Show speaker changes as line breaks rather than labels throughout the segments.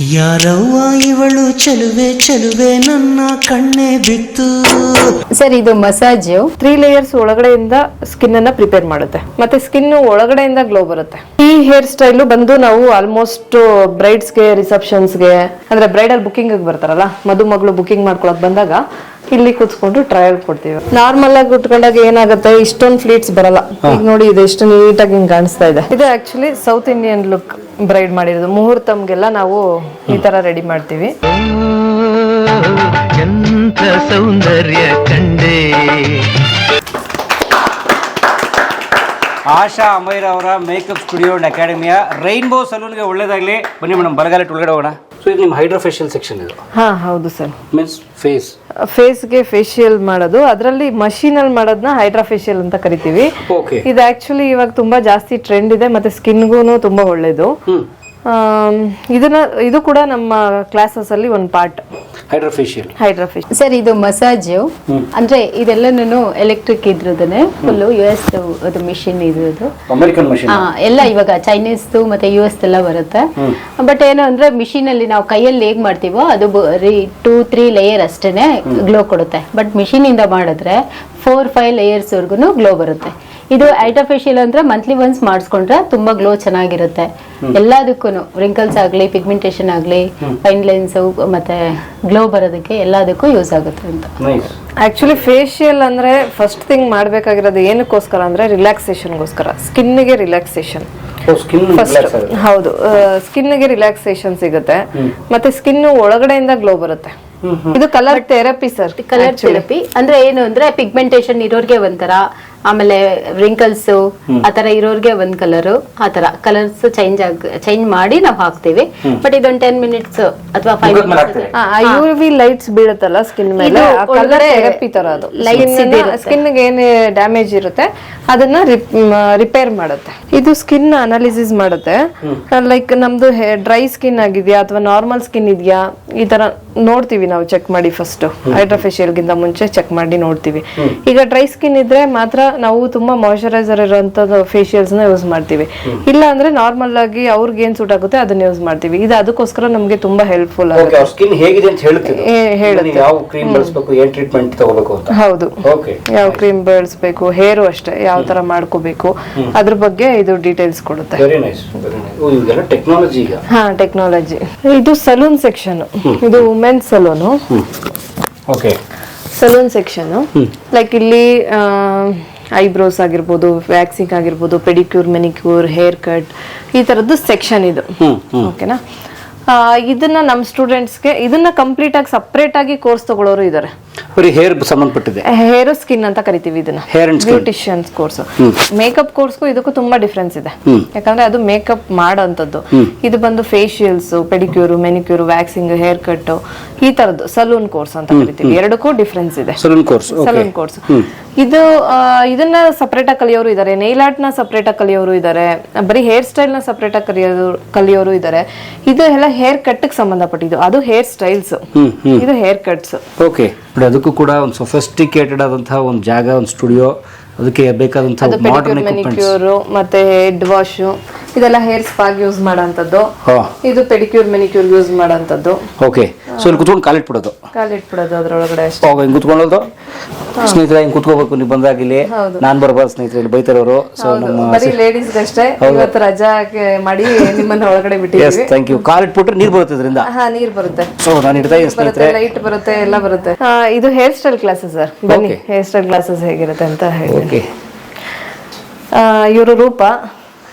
ಯಾರವ್ವ ಇವಳು ಚಲುವೆ ಚಲುವೆ ನನ್ನ ಕಣ್ಣೆ ಬಿತ್ತು.
ಸರ್, ಇದು ಮಸಾಜ್.
ತ್ರೀ ಲೇಯರ್ಸ್ ಒಳಗಡೆಯಿಂದ ಸ್ಕಿನ್ ಅನ್ನ ಪ್ರಿಪೇರ್ ಮಾಡುತ್ತೆ. ಮತ್ತೆ ಸ್ಕಿನ್ ಒಳಗಡೆಯಿಂದ ಗ್ಲೋ ಬರುತ್ತೆ. ಈ ಹೇರ್ ಸ್ಟೈಲ್ ಬಂದು ನಾವು ಆಲ್ಮೋಸ್ಟ್ ಬ್ರೈಡ್ಸ್ಗೆ ರಿಸೆಪ್ಷನ್ಸ್ಗೆ ಅಂದ್ರೆ ಬ್ರೈಡಲ್ ಬುಕಿಂಗ್ ಬರ್ತಾರಲ್ಲ, ಮದುಮಗಳು ಬುಕಿಂಗ್ ಮಾಡ್ಕೊಳಕ್ ಬಂದಾಗ ಇಲ್ಲಿ ಕೂತ್ಕೊಂಡು ಟ್ರಯಲ್ ಕೊಡ್ತೀವಿ. ನಾರ್ಮಲ್ ಆಗಿ ಉಟ್ಕೊಂಡಾಗ ಏನಾಗುತ್ತೆ? ಇಷ್ಟೊಂದು ಫ್ಲೀಟ್ಸ್ ಬರಲ್ಲ. ಈಗ ನೋಡಿ ಇದು ಎಷ್ಟು ನೀಟಾಗಿ ಹಿಂಗ್ ಕಾಣಿಸ್ತಾ ಇದೆ. ಇದು actually south Indian look bride ಮಾಡಿರೋದು. ಮುಹೂರ್ತಮ್ಗೆಲ್ಲ ನಾವು ಈ ತರ ರೆಡಿ ಮಾಡ್ತೀವಿ.
ಸೌಂದರ್ಯ.
ಆಶಾ ಅಮೈರ್ ಅವರ ಮೇಕಪ್ ಸ್ಟುಡಿಯೋ ಅಂಡ್ ಅಕಾಡೆಮಿಯ ರೈನ್ಬೋ ಸಲೂನ್ಗೆ ಒಳ್ಳೇದಾಗಲಿ. ಬನ್ನಿ ಮೇಡಮ್ ಬರಗಾಲ ಒಳಗಡೆ ಹೋಗೋಣ. ಸೊ ಇದು ನಿಮ್ಮ ಹೈಡ್ರಾ ಫೇಶಿಯಲ್ ಸೆಕ್ಷನ್ ಇದು?
ಹಾ ಹೌದು ಸರ್.
ಮೀನ್ಸ್ ಫೇಸ್
ಫೇಸ್ಗೆ ಫೇಶಿಯಲ್ ಮಾಡೋದು. ಅದರಲ್ಲಿ ಮಷೀನ್ ಅಲ್ಲಿ ಮಾಡೋದನ್ನ ಹೈಡ್ರಾ ಫೇಶಿಯಲ್ ಅಂತ ಕರಿತೀವಿ.
ಓಕೆ
ಇದು ಆಕ್ಚುಲಿ ಇವಾಗ ತುಂಬಾ ಜಾಸ್ತಿ ಟ್ರೆಂಡ್ ಇದೆ ಮತ್ತೆ ಸ್ಕಿನ್ಗೂ ತುಂಬಾ ಒಳ್ಳೇದು. ಇದನ್ನ ಇದು ಕೂಡ ನಮ್ಮ ಕ್ಲಾಸಸ್ ಅಲ್ಲಿ ಒಂದು ಪಾರ್ಟ್ ಹೈಡ್ರೋಫೇಶಿಯಲ್ ಹೈಡ್ರೋಫೇಶಿಯಲ್
ಸರ್ ಇದು ಮಸಾಜ್ ಅಂದ್ರೆ ಇದೆಲ್ಲನೂ ಎಲೆಕ್ಟ್ರಿಕ್ ಇದ್ರದನೆ ಫುಲ್ ಯು ಎಸ್ ಅದು ಮಿಷಿನ್ ಇದ್ರದ್ದು.
ಅಮೆರಿಕನ್ ಮಷಿನ್
ಎಲ್ಲ ಇವಾಗ ಚೈನೀಸ್ ಮತ್ತೆ ಯು ಎಸ್ ಎಲ್ಲ ಬರುತ್ತೆ ಬಟ್ ಏನು ಅಂದ್ರೆ ಮಿಷಿನ್ ಅಲ್ಲಿ ನಾವು ಕೈಯಲ್ಲಿ ಹೇಗ್ ಮಾಡ್ತೀವೋ ಅದು ಟೂ ತ್ರೀ ಲೇಯರ್ ಅಷ್ಟೇನೆ ಗ್ಲೋ ಕೊಡುತ್ತೆ. ಬಟ್ ಮಿಷಿನ್ ಇಂದ ಮಾಡಿದ್ರೆ ಫೋರ್ ಫೈವ್ ಲೇಯರ್ಸ್ ವರ್ಗು ಗ್ಲೋ ಬರುತ್ತೆ. ಇದು ಐಟಫೇಶಿಯಲ್ ಅಂದ್ರೆ ಮಂತ್ಲಿ ಒನ್ಸ್ ಮಾಡಿಸ್ಕೊಂಡ್ರೆ ತುಂಬಾ ಗ್ಲೋ ಚೆನ್ನಾಗಿರುತ್ತೆ. ಎಲ್ಲದಕ್ಕೂ ರಿಂಕಲ್ಸ್ ಆಗಲಿ ಪಿಗ್ಮೆಂಟೇಷನ್ ಆಗಲಿ ಫೈನ್ ಲೈನ್ಸ್ ಮತ್ತೆ ಗ್ಲೋ ಬರೋದಕ್ಕೆ ಎಲ್ಲದಕ್ಕೂ ಯೂಸ್ ಆಗುತ್ತೆ ಅಂತ.
ನೈಸ್
ಆಕ್ಚುಲಿ ಫೇಶಿಯಲ್ ಅಂದ್ರೆ ಫಸ್ಟ್ ಥಿಂಗ್ ಮಾಡಬೇಕಾಗಿರೋದು ಏನಕ್ಕೋಸ್ಕರ ಅಂದ್ರೆ ರಿಲ್ಯಾಕ್ಸೇಷನ್ಗೋಸ್ಕರ ಸ್ಕಿನ್ಗೆ ರಿಲ್ಯಾಕ್ಸೇಷನ್ ಹೌದು ಸ್ಕಿನ್ಗೆ ರಿಲ್ಯಾಕ್ಸೇಷನ್ ಸಿಗುತ್ತೆ. ಮತ್ತೆ ಸ್ಕಿನ್ ಒಳಗಡೆಯಿಂದ ಗ್ಲೋ ಬರುತ್ತೆ. ಇದು colour therapy sir
colour therapy ಅಂದ್ರೆ ಏನು ಅಂದ್ರೆ ಪಿಗ್ಮೆಂಟೇಷನ್ ಇರೋರ್ಗೆ ಒಂಥರ ಆಮೇಲೆ ರಿಂಕಲ್ಸ್ ಆತರ ಇರೋರ್ಗೆ ಒಂದ್ ಕಲರ್ ಆತರ ಕಲರ್ಸ್ ಚೇಂಜ್ ಆಗ ಚೇಂಜ್ ಮಾಡಿ ನಾವ್ ಹಾಕ್ತಿವಿ. ಬಟ್ ಇದೊಂದ್ ಟೆನ್ ಮಿನಿಟ್ಸ್ ಅಥವಾ ಫೈವ್
ಯು ವಿ ಲೈಟ್ಸ್ ಬೀಳುತ್ತಲ್ಲ ಸ್ಕಿನ್ ಮೇಲೆ?
ಇದು
ಕಲರ್ ಥೆರಪಿ ತರ ಅದು
lights ಇದಿರುತ್ತೆ.
ಸ್ಕಿನ್ ಏನು ಡ್ಯಾಮೇಜ್ ಇರುತ್ತೆ ಅದನ್ನ ರಿಪೇರ್ ಮಾಡುತ್ತೆ. ಇದು ಸ್ಕಿನ್ ಅನಾಲಿಸಿಸ್ ಮಾಡುತ್ತೆ. ಲೈಕ್ ನಮ್ದು ಡ್ರೈ ಸ್ಕಿನ್ ಆಗಿದ್ಯಾ ಅಥವಾ ನಾರ್ಮಲ್ ಸ್ಕಿನ್ ಇದೆಯಾ? ಈ ತರ ನೋಡ್ತೀವಿ ನಾವು ಚೆಕ್ ಮಾಡಿ ಫಸ್ಟ್ ಹೈಡ್ರೋಫೇಶಿಯಲ್ ಗಿಂತ ಮುಂಚೆ ಚೆಕ್ ಮಾಡಿ ನೋಡ್ತೀವಿ. ಈಗ ಡ್ರೈ ಸ್ಕಿನ್ ಇದ್ರೆ ಮಾತ್ರ ನಾವು ತುಂಬಾ ಮಾಯಶ್ಚರೈಸರ್ ಇರುವಂತದ್ದು ಫೇಶಿಯಲ್ಸ್ನ ಯೂಸ್ ಮಾಡ್ತೀವಿ. ಇಲ್ಲ ಅಂದ್ರೆ ನಾರ್ಮಲ್ ಆಗಿ ಅವ್ರಿಗೆ ಏನ್ ಸೂಟ್ ಆಗುತ್ತೆ ಅದನ್ನ ಯೂಸ್ ಮಾಡ್ತೀವಿ. ಇದು ಅದಕ್ಕೋಸ್ಕರ ನಮ್ಗೆ ತುಂಬಾ ಹೆಲ್ಪ್ಫುಲ್ ಹೌದು. ಯಾವ ಕ್ರೀಮ್ ಬಳಸ್ಬೇಕು ಹೇರು ಅಷ್ಟೇ ಯಾವ ತರ ಮಾಡ್ಕೋಬೇಕು ಅದ್ರ ಬಗ್ಗೆ ಇದು ಡೀಟೇಲ್ಸ್ ಕೊಡುತ್ತೆ.
ಟೆಕ್ನಾಲಜಿ
ಇದು ಸಲೂನ್ ಸೆಕ್ಷನ್ ಇದು women's salon
okay
salon section like ಇಲ್ಲಿ ಐಬ್ರೋಸ್ ಆಗಿರ್ಬೋದು ವ್ಯಾಕ್ಸಿಂಗ್ ಆಗಿರ್ಬೋದು ಪೆಡಿಕ್ಯೂರ್ ಮೆನಿಕ್ಯೂರ್ ಹೇರ್ ಕಟ್ ಈ ತರದ್ದು ಸೆಕ್ಷನ್ ಇದು. ಓಕೆನಾ ಇದನ್ನ ನಮ್ಮ ಸ್ಟೂಡೆಂಟ್ಸ್ಗೆ ಇದನ್ನ ಕಂಪ್ಲೀಟ್ ಆಗಿ ಸಪ್ರೇಟ್ ಆಗಿ ಕೋರ್ಸ್ ತಗೊಳ್ಳೋರು ಇದ್ದಾರೆ
ಬರೀ ಹೇರ್ ಸಂಬಂಧಪಟ್ಟಿದೆ.
ಹೇರ್ ಸ್ಕಿನ್ ಅಂತ ಕರಿತೀವಿ ಇದನ್ನ.
Hair and.
Beauticians course makeup ಕೋರ್ಸ್ಗೂ ಇದಕ್ಕೂ ತುಂಬಾ ಡಿಫ್ರೆನ್ಸ್ ಇದೆ. ಯಾಕಂದ್ರೆ ಅದು ಮೇಕಪ್ ಮಾಡೋಂಥದ್ದು. ಇದು ಬಂದು facials pedicure manicure waxing haircut ಈ ತರದ್ದು ಸಲೂನ್ ಕೋರ್ಸ್ ಅಂತ ಕರಿತೀವಿ. ಎರಡಕ್ಕೂ ಡಿಫ್ರೆನ್ಸ್ ಇದೆ.
ಸಲೂನ್ ಕೋರ್ಸ್
ಸಲೂನ್ ಕೋರ್ಸ್ ಇದು ಇದನ್ನ ಸಪರೇಟ್ ಆಗಿ ಕಲಿಯೋರು ಇದ್ದಾರೆ ನೈಲ್ ಆರ್ಟ್ನ ಸಪರೇಟ್ ಆಗಿ ಕಲಿಯೋರು ಇದ್ದಾರೆ ಬರೀ ಹೇರ್ ಸ್ಟೈಲ್ನ ಸಪರೇಟ್ ಆಗಿ ಕಲಿಯೋರು ಕಲಿಯೋರು ಇದ್ದಾರೆ ಇದು ಎಲ್ಲ ಹೇರ್ ಕಟ್ ಸಂಬಂಧಪಟ್ಟಿದ್ದು. ಅದು ಹೇರ್ ಸ್ಟೈಲ್ಸ್ ಇದು ಹೇರ್ ಕಟ್ಸ್
ಓಕೆ ನೋಡಿ ಅದಕ್ಕೂ ಕೂಡ ಒಂದು ಸೊಫೆಸ್ಟಿಕೇಟೆಡ್ ಆದಂತಹ ಒಂದು ಜಾಗ ಒಂದು ಸ್ಟುಡಿಯೋ ಅದಕ್ಕೆ
ಅದು
ಮಾಡರ್ನ್
ಪೆಡಿಕ್ಯೂರ್
ಎಕ್ವಿಪ್ಮೆಂಟ್ಸ್
ಮೆನಿಕ್ಯೂರ್ ಮತ್ತೆ ಹೆಡ್ ವಾಶ್ ಇದೆಲ್ಲ ಹೇರ್ ಸ್ಪಾಗ್ ಯೂಸ್ ಮಾಡೋಂಥದ್ದು.
ಹಾ.
ಇದು ಪೆಡಿಕ್ಯೂರ್ ಮೆನಿಕ್ಯೂರ್ ಯೂಸ್ ಮಾಡೋಂಥದ್ದು.
ಓಕೆ ಸೊ ಇಲ್ಲಿ ಕುತ್ಕೊಂಡು ಕಾಲಿಟ್ಬಿಡೋದು
ಕಾಲಿಟ್ಬಿಡೋದು ಅದ್ರೊಳಗಡೆ ಅಷ್ಟೇ.
ಅವಾಗ ಹಿಂಗೆ ಕುತ್ಕೊಳ್ಳೋದು. ಸ್ನೇಹಿತರೆ ಹಿಂಗೆ ಕುತ್ಕೋಬೇಕು ನೀವು ಬಂದಾಗಿಲಿ
ಹೌದು.
ನಾನು ಬರಬಾರ್ದು ಸ್ನೇಹಿತರೆ ಇಲ್ಲಿ ಬೈತಾರವರು. ಸೊ ನಮ್ಮ
ಬರೀ ಲೇಡೀಸ್ ಅಷ್ಟೇ. ಇವತ್ತು ರಜಾ ಹಾಕಿ ಮಾಡಿ ನಿಮ್ಮನ್ನ ಒಳಗಡೆ
ಎಸ್ ಥ್ಯಾಂಕ್ ಯು ಕಾಲಿಟ್ಬಿಟ್ರೆ ನೀರು ಬರುತ್ತೆ ಇದರಿಂದ.
ಹಾ ನೀರ್ ಬರುತ್ತೆ.
ಸೊ ನಾನು ಇಡ್ತಾ ಇದ್ದೀನಿ
ಬರುತ್ತೆ
ಸ್ನೇಹಿತರೆ
ಲೈಟ್ ಬರುತ್ತೆ ಎಲ್ಲ ಬರುತ್ತೆ. ಆ, ಇದು ಹೇರ್ ಸ್ಟೈಲ್ ಕ್ಲಾಸಸ್ ಸರ್. ಬನ್ನಿ.
Okay.
ಹೇರ್ ಸ್ಟೈಲ್ ಕ್ಲಾಸಸ್ ಹೇಗಿರುತ್ತೆ ಅಂತ ಹೇಳಿ.
ಓಕೆ.
ಇವರು ರೂಪ.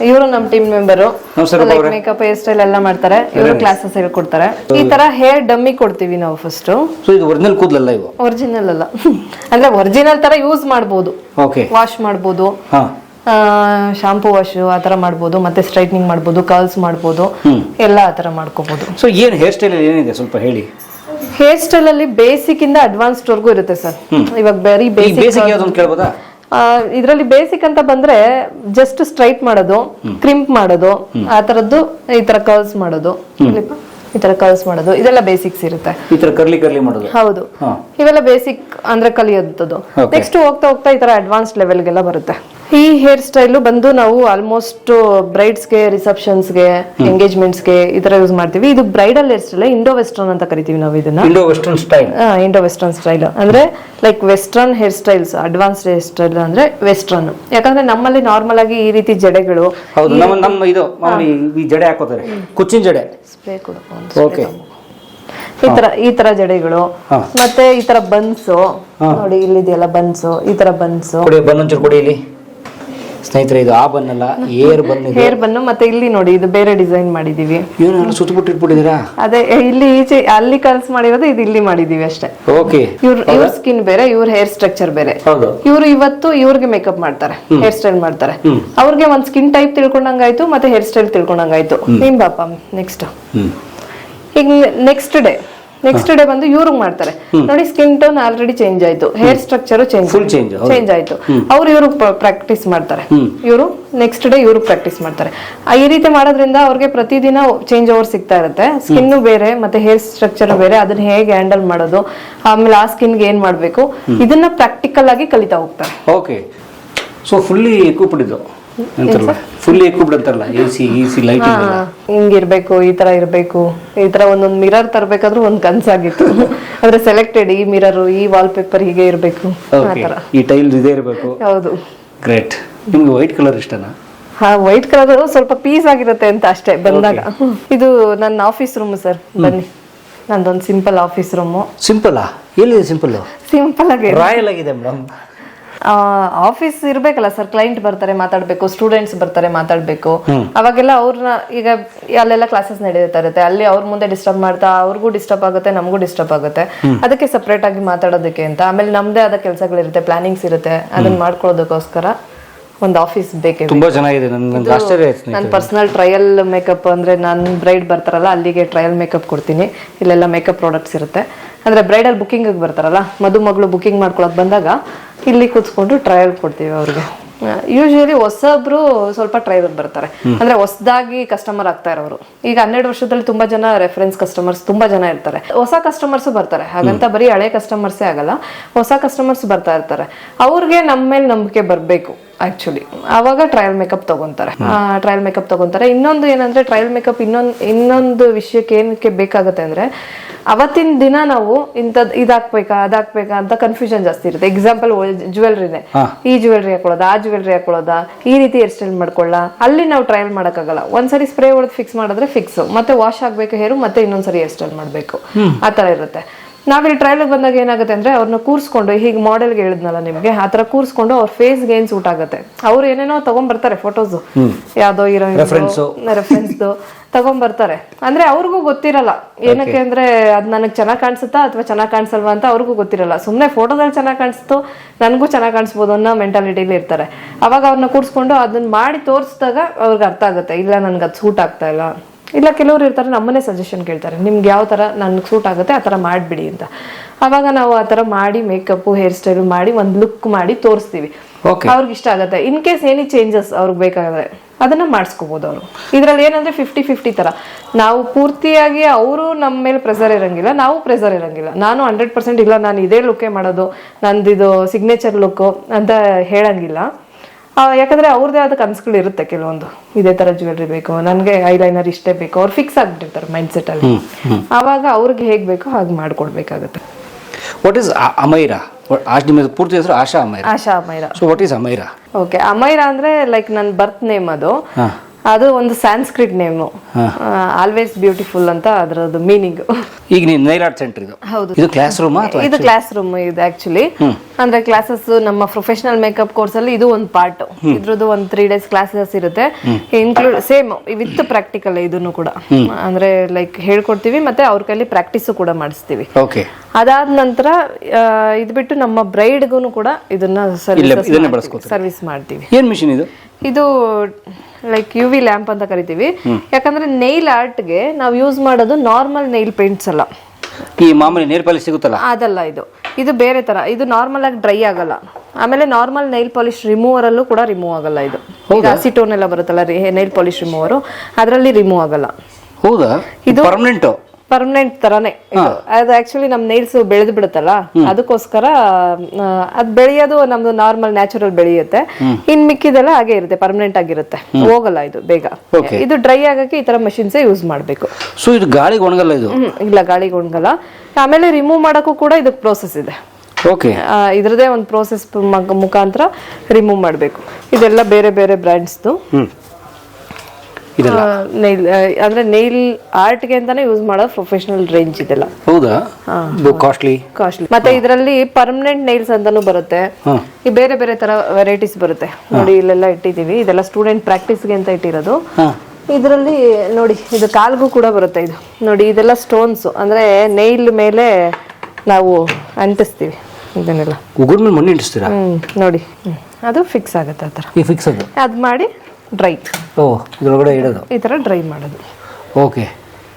ಇವರು ನಮ್ಮ team member makeup hair style ಎಲ್ಲ ಮಾಡ್ತಾರೆ. ಇವರು ಕ್ಲಾಸಸ್ ಹೇಳ್ಕೊಡ್ತಾರೆ ಈ ತರ ಹೇರ್ ಡಮ್ಮಿ ಕೊಡ್ತೀವಿ ನಾವು ಫಸ್ಟ್
ಸೊ ಇದು ಒರಿಜಿನಲ್ ಕೂದಲಲ್ಲ ಇವು?
ಒರಿಜಿನಲ್ ಅಲ್ಲ. ಅಂದ್ರೆ ಒರಿಜಿನಲ್ ತರ ಯೂಸ್ ಮಾಡ್ಬೋದು.
ಓಕೆ
ವಾಶ್ ಮಾಡ್ಬೋದು.
ಶಾಂಪು
ಶಾಂಪೂ ವಾಶ್ ಆ ತರ ಮಾಡ್ಬೋದು. ಮತ್ತೆ ಸ್ಟ್ರೈಟ್ನಿಂಗ್ ಮಾಡ್ಬೋದು ಕರ್ಲ್ಸ್ ಮಾಡ್ಬೋದು. ಎಲ್ಲ ಆ ತರ ಮಾಡ್ಕೋಬಹುದು
ಸೊ ಏನು ಹೇರ್ ಸ್ಟೈಲ್ ಏನಿದೆ ಸ್ವಲ್ಪ ಹೇಳಿ.
ಹೇರ್ ಸ್ಟೈಲ್ ಅಲ್ಲಿ ಬೇಸಿಕ್ ಇಂದ ಅಡ್ವಾನ್ಸ್ಡ್ ವರ್ಗೂ ಇರುತ್ತೆ ಸರ್. ಇವಾಗ ಬರೀ
ಬೇಸಿಕ್ ಯಾವ್ದು ಕೇಳ್ಬೋದಾ?
ಇದರಲ್ಲಿ ಬೇಸಿಕ್ ಅಂತ ಬಂದ್ರೆ ಜಸ್ಟ್ ಸ್ಟ್ರೈಟ್ ಮಾಡೋದು ಕ್ರಿಂಪ್ ಮಾಡೋದು ಆ ತರದ್ದು ಈ ತರ ಕರ್ಲ್ಸ್ ಮಾಡೋದು ಈ ತರ ಕರ್ಲ್ಸ್ ಮಾಡೋದು ಇದೆಲ್ಲ ಬೇಸಿಕ್ಸ್ ಇರುತ್ತೆ.
ಈ ತರ ಕರ್ಲಿ ಕರ್ಲಿ ಮಾಡೋದು.
ಹೌದು. ಇವೆಲ್ಲ ಬೇಸಿಕ್ ಅಂದ್ರೆ
ಕಲಿಯೋದು.
ನೆಕ್ಸ್ಟ್ ಹೋಗ್ತಾ ಹೋಗ್ತಾ ಈ ತರ ಅಡ್ವಾನ್ಸ್ ಲೆವೆಲ್ಗೆಲ್ಲ ಬರುತ್ತೆ. ಈ ಹೇರ್ ಸ್ಟೈಲು ಬಂದು ನಾವು ಆಲ್ಮೋಸ್ಟ್ ಬ್ರೈಡ್ಸ್ಗೆ ರಿಸೆಪ್ಷನ್ಸ್ಗೆ ಎಂಗೇಜ್ಮೆಂಟ್ಸ್ಗೆ ಈ ತರ ಯೂಸ್ ಮಾಡ್ತೀವಿ. ಇದು bridal hair style Indo western ಅಂತ ಕರಿತೀವಿ ನಾವು ಇದನ್ನ.
Indo western style
Indo western style ಅಂದ್ರೆ like western hairstyles advance hairstyle ಅಂದ್ರೆ ವೆಸ್ಟರ್ನ್ ಯಾಕಂದ್ರೆ ನಮ್ಮಲ್ಲಿ ನಾರ್ಮಲ್ ಆಗಿ ಈ ರೀತಿ ಜಡೆಗಳು
ಹೌದು ನಮ್ಮ ನಮ್ಮ ಇದು ಮಾಮೂಲಿ ಈ ಜಡೆ ಹಾಕೋತಾರೆ. ಕುಚ್ಚಿನ ಜಡೆ.
ಸ್ಪ್ರೇ ಕೊಡು
ಓಕೆ
ಈ ತರ ಈ ತರ ಜಡೆಗಳು. ಮತ್ತೆ ಈ ತರ ಬನ್ಸ್ ನೋಡಿ ಇಲ್ಲಿದೆಯಲ್ಲ ಬನ್ಸ್ ಈ ತರ ಬನ್ಸ್
ಕೊಡಿ ಬನ್ ಒಂಚೂರು ಕೊಡಿ ಇಲ್ಲಿ. ಸ್ನೇಹಿತರೆ ಇದು ಆ ಬನ್ ಅಲ್ಲ ಏರ್ ಬನ್
ಹೇರ್ ಬನ್ನು ಮತ್ತೆ ಇಲ್ಲಿ ನೋಡಿ ಇದು ಬೇರೆ ಡಿಸೈನ್ ಮಾಡಿದೀವಿ.
ಇವ್ರು ಸುತ್ತಬಿಟ್ಟು ಇಟ್ಬಿಟ್ಟಿದ್ದೀರಾ?
ಅದೇ ಇಲ್ಲಿ ಈಚೆ ಅಲ್ಲಿ ಕಲ್ಸ್ ಮಾಡಿರೋದು ಇದು ಇಲ್ಲಿ ಮಾಡಿದೀವಿ ಅಷ್ಟೇ.
ಓಕೆ.
ಇವ್ರ ಇವ್ರ ಸ್ಕಿನ್ ಬೇರೆ ಇವ್ರ ಹೇರ್ ಸ್ಟ್ರಕ್ಚರ್ ಬೇರೆ.
ಹೌದು.
ಇವ್ರು ಇವತ್ತು ಇವ್ರಿಗೆ ಮೇಕಪ್ ಮಾಡ್ತಾರೆ ಹೇರ್ ಸ್ಟೈಲ್ ಮಾಡ್ತಾರೆ. ಅವ್ರಿಗೆ ಒಂದ್ ಸ್ಕಿನ್ ಟೈಪ್ ತಿಳ್ಕೊಂಡಂಗಾಯ್ತು ಮತ್ತೆ ಹೇರ್ ಸ್ಟೈಲ್ ತಿಳ್ಕೊಂಡಂಗಾಯ್ತು. ನಿಮ್ ಬಾಪ ನೆಕ್ಸ್ಟ್ ಈಗ ನೆಕ್ಸ್ಟ್ ಡೇ ನೆಕ್ಸ್ಟ್ ಡೇ ಬಂದು ಇವ್ರಿಗೆ ಮಾಡ್ತಾರೆ. ನೋಡಿ ಸ್ಕಿನ್ ಟೋನ್ ಆಲ್ರೆಡಿ ಚೇಂಜ್ ಆಯ್ತು. Hair structure change. ಚೇಂಜ್ ಆಯ್ತು. ಅವ್ರು ಇವ್ರು ಪ್ರಾಕ್ಟೀಸ್ ಮಾಡ್ತಾರೆ. ಇವರು ನೆಕ್ಸ್ಟ್ ಡೇ ಇವ್ರು ಪ್ರಾಕ್ಟೀಸ್ ಮಾಡ್ತಾರೆ. ಈ ರೀತಿ ಮಾಡೋದ್ರಿಂದ ಅವ್ರಿಗೆ ಪ್ರತಿದಿನ ಚೇಂಜ್ ಓವರ್ ಸಿಗ್ತಾ ಇರುತ್ತೆ. ಸ್ಕಿನ್ ಬೇರೆ ಮತ್ತೆ ಹೇರ್ ಸ್ಟ್ರಕ್ಚರ್ ಬೇರೆ ಅದನ್ನ ಹೇಗೆ ಹ್ಯಾಂಡಲ್ ಮಾಡೋದು ಆಮೇಲೆ ಆ ಸ್ಕಿನ್ಗೆ ಏನ್ ಮಾಡ್ಬೇಕು ಇದನ್ನ ಪ್ರಾಕ್ಟಿಕಲ್ ಆಗಿ ಕಲಿತಾ ಹೋಗ್ತಾರೆ.
ಓಕೆ ಸೊ ಫುಲ್ಲಿ ಎಕ್ವಿಪ್ಡ್ ಇದು ಅಂತಾರಲ್ಲ? ಎಕ್ವಿಪ್ಡ್ ಅಂತಾರಲ್ಲ A C E C lighting
ಹಿಂಗಿರ್ಬೇಕು ಈ ತರ ಇರ್ಬೇಕು. ಈ ತರ ಒಂದೊಂದ್ ಮಿರರ್ ತರಬೇಕಾದ್ರೂ ಒಂದ್ ಕನ್ಸಾಗಿತ್ತು. ಅಂದ್ರೆ ಸೆಲೆಕ್ಟೆಡ್ ಈ ಮಿರರ್ ಈ ವಾಲ್ ಪೇಪರ್ ಹೀಗೆ ಇರ್ಬೇಕು. ಆ
ಓಕೆ
ತರ.
ಈ ಟೈಲ್ ಇದೇ ಇರಬೇಕು.
ಹೌದು.
ಗ್ರೇಟ್ ನಿಮ್ಗೆ ವೈಟ್ ಕಲರ್ ಇಷ್ಟನಾ?
ಹಾ ವೈಟ್ ಕಲರ್ ಸ್ವಲ್ಪ ಪೀಸ್ ಆಗಿರುತ್ತೆ ಅಂತ ಅಷ್ಟೇ ಬಂದಾಗ. ಇದು ನನ್ನ ಆಫೀಸ್ ರೂಮ್ ಸರ್ ಬನ್ನಿ. ನಂದೊಂದು ಸಿಂಪಲ್ ಆಫೀಸ್ ರೂಮು
ಸಿಂಪಲ್ ಎಲ್ಲಿದೆ ಸಿಂಪಲ್
ಸಿಂಪಲ್ ಆಗಿ.
ರಾಯಲ್ ಆಗಿದೆ ಮೇಡಮ್.
ಆಫೀಸ್ ಇರ್ಬೇಕಲ್ಲ ಸರ್ ಕ್ಲೈಂಟ್ ಬರ್ತಾರೆ ಮಾತಾಡ್ಬೇಕು ಸ್ಟೂಡೆಂಟ್ಸ್ ಬರ್ತಾರೆ ಮಾತಾಡ್ಬೇಕು. ಅವಾಗೆಲ್ಲ ಅವ್ರನ್ನ ಈಗ ಅಲ್ಲೆಲ್ಲ ಕ್ಲಾಸಸ್ ನಡೀತಾ ಇರುತ್ತೆ. ಅಲ್ಲಿ ಅವ್ರ ಮುಂದೆ ಡಿಸ್ಟರ್ಬ್ ಮಾಡ್ತಾ ಅವ್ರಿಗೂ ಡಿಸ್ಟರ್ಬ್ ಆಗುತ್ತೆ ನಮಗೂ ಡಿಸ್ಟರ್ಬ್ ಆಗುತ್ತೆ. ಅದಕ್ಕೆ ಸಪ್ರೇಟ್ ಆಗಿ ಮಾತಾಡೋದಕ್ಕೆ ಅಂತ. ಆಮೇಲೆ ನಮ್ದೇ ಆದ ಕೆಲಸಗಳಿರುತ್ತೆ ಪ್ಲಾನಿಂಗ್ಸ್ ಇರುತ್ತೆ. ಅದನ್ನ ಮಾಡ್ಕೊಳ್ಳೋದಕ್ಕೋಸ್ಕರ. ಒಂದು ಆಫೀಸ್ ಬೇಕೇ
ತುಂಬಾ ಚೆನ್ನಾಗಿದೆ. ನನ್ ನನ್ಗೆ ಆಶ್ಚರ್ಯ ಆಯ್ತು
ನನ್ನ ಪರ್ಸನಲ್ ಟ್ರಯಲ್ ಮೇಕಪ್ ಅಂದ್ರೆ ನನ್ನ ಬ್ರೈಡ್ ಬರ್ತಾರಲ್ಲ ಅಲ್ಲಿಗೆ ಟ್ರಯಲ್ ಮೇಕಪ್ ಕೊಡ್ತೀನಿ. ಇಲ್ಲೆಲ್ಲ ಮೇಕಪ್ ಪ್ರಾಡಕ್ಟ್ಸ್ ಇರುತ್ತೆ. ಅಂದ್ರೆ ಬ್ರೈಡಲ್ ಬುಕಿಂಗ್ ಬರ್ತಾರಲ್ಲ ಮದುಮಗಳು ಬುಕಿಂಗ್ ಮಾಡ್ಕೊಳಕ್ ಬಂದಾಗ ಇಲ್ಲಿ ಕೂತ್ಕೊಂಡು ಟ್ರಯಲ್ ಕೊಡ್ತೀವಿ ಅವ್ರಿಗೆ. ಯೂಶಲಿ ಹೊಸಬ್ರು ಸ್ವಲ್ಪ ಟ್ರೈಲರ್ ಬರ್ತಾರೆ. ಅಂದ್ರೆ ಹೊಸದಾಗಿ ಕಸ್ಟಮರ್ ಆಗ್ತಾ ಇರೋರು. ಈಗ ಹನ್ನೆರಡು ವರ್ಷದಲ್ಲಿ ತುಂಬಾ ಜನ ರೆಫರೆನ್ಸ್ ಕಸ್ಟಮರ್ಸ್ ತುಂಬಾ ಜನ ಇರ್ತಾರೆ. ಹೊಸ ಕಸ್ಟಮರ್ಸ್ ಬರ್ತಾರೆ. ಹಾಗಂತ ಬರೀ ಹಳೆ ಕಸ್ಟಮರ್ಸೇ ಆಗಲ್ಲ. ಹೊಸ ಕಸ್ಟಮರ್ಸ್ ಬರ್ತಾ ಇರ್ತಾರೆ. ಅವ್ರಿಗೆ ನಮ್ಮ ಮೇಲೆ ನಂಬಿಕೆ ಬರಬೇಕು. ಆಕ್ಚುಲಿ ಅವಾಗ ಟ್ರಯಲ್ ಮೇಕಪ್ ತಗೊಂತಾರೆ. ಟ್ರಯಲ್ ಮೇಕಪ್ ತಗೊಂತಾರೆ. ಇನ್ನೊಂದು ಏನಂದ್ರೆ ಟ್ರಯಲ್ ಮೇಕಪ್ ಇನ್ನೊಂದು ಇನ್ನೊಂದು ವಿಷಯಕ್ಕೆ ಏನಕ್ಕೆ ಬೇಕಾಗುತ್ತೆ ಅಂದ್ರೆ ಅವತ್ತಿನ ದಿನ ನಾವು ಇಂಥದ್ ಇದಾಕ್ಬೇಕಾ ಅದಾಕ್ಬೇಕಾ ಅಂತ ಕನ್ಫ್ಯೂಷನ್ ಜಾಸ್ತಿ ಇರುತ್ತೆ. ಎಕ್ಸಾಂಪಲ್ ಜ್ಯುವೆಲ್ರಿನೇ ಈ ಜ್ಯುವೆಲ್ರಿ ಹಾಕೊಳ್ಳೋದಾ ಆ ಜ್ಯುವೆಲ್ರಿ ಹಾಕೊಳ್ಳೋದಾ ಈ ರೀತಿ ಹೇರ್ ಸ್ಟೈಲ್ ಮಾಡ್ಕೊಳ್ಳ. ಅಲ್ಲಿ ನಾವು ಟ್ರಯಲ್ ಮಾಡೋಕ್ಕಾಗಲ್ಲ. ಒಂದ್ಸರಿ ಸ್ಪ್ರೇ ಹೊಡೆದು ಫಿಕ್ಸ್ ಮಾಡಿದ್ರೆ ಫಿಕ್ಸ್ ಮತ್ತೆ ವಾಶ್ ಆಗ್ಬೇಕು ಹೇರು ಮತ್ತೆ ಇನ್ನೊಂದ್ಸರಿ ಹೇರ್ ಸ್ಟೈಲ್ ಮಾಡಬೇಕು. ಆ ತರ ಇರುತ್ತೆ. ನಾವಿಲ್ಲಿ ಟ್ರಯಲ್ಗೆ ಬಂದಾಗ ಏನಾಗುತ್ತೆ ಅಂದ್ರೆ ಅವ್ರನ್ನ ಕೂರಿಸ್ಕೊಂಡು ಹೀಗೆ ಮಾಡೆಲ್ಗೆ ಹೇಳಿದ್ನಲ್ಲ ನಿಮ್ಗೆ ಆ ತರ ಕೂರಿಸ್ಕೊಂಡು ಅವ್ರ ಫೇಸ್ಗೆ ಗೇನ್ ಸೂಟ್ ಆಗುತ್ತೆ. ಅವ್ರು ಏನೇನೋ ತಗೊಂಡ್ಬರ್ತಾರೆ ಫೋಟೋಸ್ ಯಾವ್ದೋ ಹೀರೋಯಿನ್ ರೆಫರೆನ್ಸ್ ತಗೊಂಡ್ಬರ್ತಾರೆ ಅಂದ್ರೆ ಅವ್ರಿಗೂ ಗೊತ್ತಿರಲ್ಲ. ಏನಕ್ಕೆ ಅಂದ್ರೆ ಅದ್ ನನಗೆ ಚೆನ್ನಾಗಿ ಕಾಣಿಸುತ್ತಾ ಅಥವಾ ಚೆನ್ನಾಗಿ ಕಾಣಿಸಲ್ವಾ ಅಂತ ಅವ್ರಿಗೂ ಗೊತ್ತಿರಲ್ಲ. ಸುಮ್ಮನೆ ಫೋಟೋದಲ್ಲಿ ಚೆನ್ನಾಗಿ ಕಾಣಿಸ್ತು ನನಗೂ ಚೆನ್ನಾಗಿ ಕಾಣಿಸ್ಬೋದು ಅನ್ನೋ ಮೆಂಟಾಲಿಟಿಲಿ ಇರ್ತಾರೆ. ಅವಾಗ ಅವ್ರನ್ನ ಕೂರ್ಸ್ಕೊಂಡು ಅದನ್ನ ಮಾಡಿ ತೋರಿಸಿದಾಗ ಅವ್ರಿಗೆ ಅರ್ಥ ಆಗುತ್ತೆ ಇಲ್ಲ ನನ್ಗೆ ಅದು ಸೂಟ್ ಆಗ್ತಾ ಇಲ್ಲ. ಇಲ್ಲ ಕೆಲವರು ಇರ್ತಾರೆ ನಮ್ಮನ್ನೇ ಸಜೆಷನ್ ಕೇಳ್ತಾರೆ. ನಿಮ್ಗೆ ಯಾವ ಥರ ನನಗೆ ಸೂಟ್ ಆಗುತ್ತೆ ಆ ಥರ ಮಾಡಿಬಿಡಿ ಅಂತ. ಅವಾಗ ನಾವು ಆ ಥರ ಮಾಡಿ ಮೇಕಪ್ಪು ಹೇರ್ ಸ್ಟೈಲ್ ಮಾಡಿ ಒಂದು ಲುಕ್ ಮಾಡಿ ತೋರಿಸ್ತೀವಿ.
ಓಕೆ
ಅವ್ರಿಗೆ ಇಷ್ಟ ಆಗುತ್ತೆ. ಇನ್ ಕೇಸ್ ಏನಿ ಚೇಂಜಸ್ ಅವ್ರಿಗೆ ಬೇಕಾಗುತ್ತೆ ಅದನ್ನ ಮಾಡಿಸ್ಕೋಬಹುದು ಅವರು. ಇದ್ರಲ್ಲಿ ಏನಂದ್ರೆ ಫಿಫ್ಟಿ ಫಿಫ್ಟಿ ತರ. ನಾವು ಪೂರ್ತಿಯಾಗಿ ಅವರು ನಮ್ಮ ಮೇಲೆ ಪ್ರೆಸರ್ ಇರಂಗಿಲ್ಲ ನಾವು ಪ್ರೆಸರ್ ಇರಂಗಿಲ್ಲ. ನಾನು ಹಂಡ್ರೆಡ್ ಪರ್ಸೆಂಟ್ ಇಲ್ಲ ನಾನು ಇದೇ ಲುಕ್ಕೇ ಮಾಡೋದು ನಂದಿದು ಸಿಗ್ನೇಚರ್ ಲುಕ್ ಅಂತ ಹೇಳಂಗಿಲ್ಲ. ಯಾಕಂದ್ರೆ ಅವ್ರದ್ದೇ ಆದ ಕನಸುಗಳು ಇರುತ್ತೆ ಕೆಲವೊಂದು. ಇದೇ ತರ ಜ್ಯುವೆಲ್ರಿ ಬೇಕು ನನಗೆ ಐಲೈನರ್ ಇಷ್ಟೇ ಬೇಕು ಅವ್ರು ಫಿಕ್ಸ್ ಆಗ್ಬಿಟ್ಟಿರ್ತಾರೆ ಮೈಂಡ್ ಸೆಟ್ ಅಲ್ಲಿ ಆವಾಗ ಅವ್ರಿಗೆ ಹೇಗ್ ಬೇಕೋ ಹಾಗೆ ಮಾಡ್ಕೊಡ್ಬೇಕಾಗತ್ತೆ
ವಾಟ್ ಈಸ್ ಅಮೈರಾ? ನಿಮ್ಮದು ನಿಮ್ಮ ಪೂರ್ತಿ ಹೆಸರು Asha Amaira?
Asha Amaira.
So what is Amaira?
Okay Amaira ಅಂದ್ರೆ ಲೈಕ್ ನನ್ನ ಬರ್ತ್ ನೇಮ್ ಅದು. ಅದು ಒಂದು ಸ್ಯಾನ್ಸ್ಕ್ರಿಟ್ ನೇಮು ಆಲ್ವೇಸ್ ಬ್ಯೂಟಿಫುಲ್ ಅಂತ ಅದರದ್ದು ಮೀನಿಂಗ್
ಈಗ ನೀನು ನೈಲ್ ಆರ್ಟ್ ಸೆಂಟರ್ ಇದು.
ಹೌದು.
ಇದು ಕ್ಲಾಸ್ ರೂಮ್
ಇದು ಕ್ಲಾಸ್ ರೂಮ್ ಇದು ಆಕ್ಚುಲಿ ಅಂದ್ರೆ ಕ್ಲಾಸಸ್ ನಮ್ಮ ಪ್ರೊಫೆಷನಲ್ ಮೇಕಪ್ ಕೋರ್ಸ್ ಅಲ್ಲಿ ಇದು ಒಂದು ಪಾರ್ಟ್ ಇದ್ರದ್ದು ಒಂದು ತ್ರೀ ಡೇಸ್ ಕ್ಲಾಸಸ್ ಇರುತ್ತೆ. ಇನ್ಕ್ಲೂಡ್ ಸೇಮ್ ವಿತ್ ಪ್ರಾಕ್ಟಿಕಲ್ ಇದನ್ನು ಕೂಡ. ಅಂದ್ರೆ ಲೈಕ್ ಹೇಳ್ಕೊಡ್ತೀವಿ ಮತ್ತೆ ಅವ್ರ ಕೈಲಿ ಪ್ರಾಕ್ಟೀಸ್ ಕೂಡ ಮಾಡಿಸ್ತೀವಿ. ಅದಾದ ನಂತರ ಇದು ಬಿಟ್ಟು ನಮ್ಮ ಬ್ರೈಡ್ಗೂ ಕೂಡ ಇದನ್ನ ಸರ್ವಿಸ್ ಸರ್ವಿಸ್ ಮಾಡ್ತೀವಿ.
ಏನ್ ಮಿಷಿನ್ ಇದು?
ಇದು ಲೈಕ್ ಯು ವಿ ಲ್ಯಾಂಪ್ ಅಂತ ಕರಿತೀವಿ. ಯಾಕಂದ್ರೆ ನೈಲ್ ಆರ್ಟ್ಗೆ ನಾವು ಯೂಸ್ ಮಾಡೋದು ನಾರ್ಮಲ್ ನೈಲ್ ಪೇಂಟ್ಸ್ ಅಲ್ಲ.
ಈ ಮಾಮೂಲಿ ನೇರ್ ಪಾಲಿಶ್ ಸಿಗುತ್ತಲ್ಲ?
ಅದಲ್ಲ ಇದು. ಇದು ಬೇರೆ ತರ. ಇದು ನಾರ್ಮಲ್ ಆಗಿ ಡ್ರೈ ಆಗಲ್ಲ. ಆಮೇಲೆ ನಾರ್ಮಲ್ ನೈಲ್ ಪಾಲಿಶ್ ರಿಮೂವರ್ ಅಲ್ಲೂ ಕೂಡ ರಿಮೂವ್ ಆಗಲ್ಲ ಇದು. ಆಸಿಟೋನ್ ಅಸಿಟೋನ್ ಎಲ್ಲ ಬರುತ್ತಲ್ಲ ನೈಲ್ ಪಾಲಿಶ್ ರಿಮೂವರ್ ಅದರಲ್ಲಿ ರಿಮೂವ್ ಆಗಲ್ಲ.
ಹೌದಾ? ಇದು ಪರ್ಮನೆಂಟು
ಪರ್ಮನೆಂಟ್ ತರಾನೇ. ಅದು ಆಕ್ಚುಲಿ ನಮ್ ನೈಲ್ಸ್ ಬೆಳೆದು ಬಿಡುತ್ತಲ್ಲ ಅದಕ್ಕೋಸ್ಕರ ಅದ್ ಬೆಳೆಯೋದು ನಮ್ದು ನಾರ್ಮಲ್ ನ್ಯಾಚುರಲ್ ಬೆಳೆಯುತ್ತೆ. ಇನ್ ಮಿಕ್ಕಿದೆಲ್ಲ ಹಾಗೆ ಇರುತ್ತೆ ಪರ್ಮನೆಂಟ್ ಆಗಿರುತ್ತೆ. ಹೋಗಲ್ಲ ಇದು ಬೇಗ. ಇದು ಡ್ರೈ ಆಗಕ್ಕೆ ಈ ತರ ಮಷಿನ್ಸ್ ಯೂಸ್ ಮಾಡ್ಬೇಕು.
ಸೊ ಇದು ಗಾಳಿಗೆ ಒಣಗಲ್ಲ ಇದು?
ಇಲ್ಲ ಗಾಳಿಗೆ ಒಣಗಲ್ಲ. ಆಮೇಲೆ ರಿಮೂವ್ ಮಾಡಕ್ಕೂ ಕೂಡ ಇದಕ್ಕೆ ಪ್ರೋಸೆಸ್ ಇದೆ.
ಓಕೆ
ಇದ್ರದೇ ಒಂದು ಪ್ರೋಸೆಸ್ ಮುಖಾಂತರ ರಿಮೂವ್ ಮಾಡಬೇಕು. ಇದೆಲ್ಲ ಬೇರೆ ಬೇರೆ ಬ್ರ್ಯಾಂಡ್ಸ್ದು ನೈಲ್ ಅಂದ್ರೆ ನೈಲ್ ಆರ್ಟ್ಗೆ ಅಂತಾನೆ ಯೂಸ್ ಮಾಡೋ ಪ್ರೊಫೆಷನಲ್ ರೇಂಜ್ ಇದೆಲ್ಲ.
ಹೌದಾ? ಕಾಸ್ಟ್ಲಿ
ಕಾಸ್ಟ್ಲಿ ಮತ್ತೆ ಇದರಲ್ಲಿ ಪರ್ಮನೆಂಟ್ ನೈಲ್ಸ್ ಅಂತಾನು ಬರುತ್ತೆ. ಈ ಬೇರೆ ಬೇರೆ ತರ ವೆರೈಟೀಸ್ ಬರುತ್ತೆ. ನೋಡಿ ಇಲ್ಲೆಲ್ಲ ಇಟ್ಟಿದೀವಿ ಇದೆಲ್ಲ ಸ್ಟೂಡೆಂಟ್ ಪ್ರಾಕ್ಟೀಸ್ಗೆ ಅಂತ ಇಟ್ಟಿರೋದು. ಇದರಲ್ಲಿ ನೋಡಿ ಇದು ಕಾಲ್ಗೂ ಕೂಡ ಬರುತ್ತೆ ಇದು. ನೋಡಿ ಇದೆಲ್ಲ ಸ್ಟೋನ್ಸ್ ಅಂದ್ರೆ ನೈಲ್ ಮೇಲೆ ನಾವು ಅಂಟಿಸ್ತೀವಿ ಇದನ್ನೆಲ್ಲ.
ಉಗುರ್ ಮೇಲೆ ಮಣ್ಣು
ನೋಡಿ. ಅದು ಫಿಕ್ಸ್ ಆಗುತ್ತೆ ಆ ಥರ.
ಫಿಕ್ಸ್ ಅದು
ಅದು ಮಾಡಿ ಡ್ರೈ
ಓ ಇದ್ರೊಳಗಡೆ ಇಡೋದು.
ಈ ತರ ಡ್ರೈ ಮಾಡೋದು.
ಓಕೆ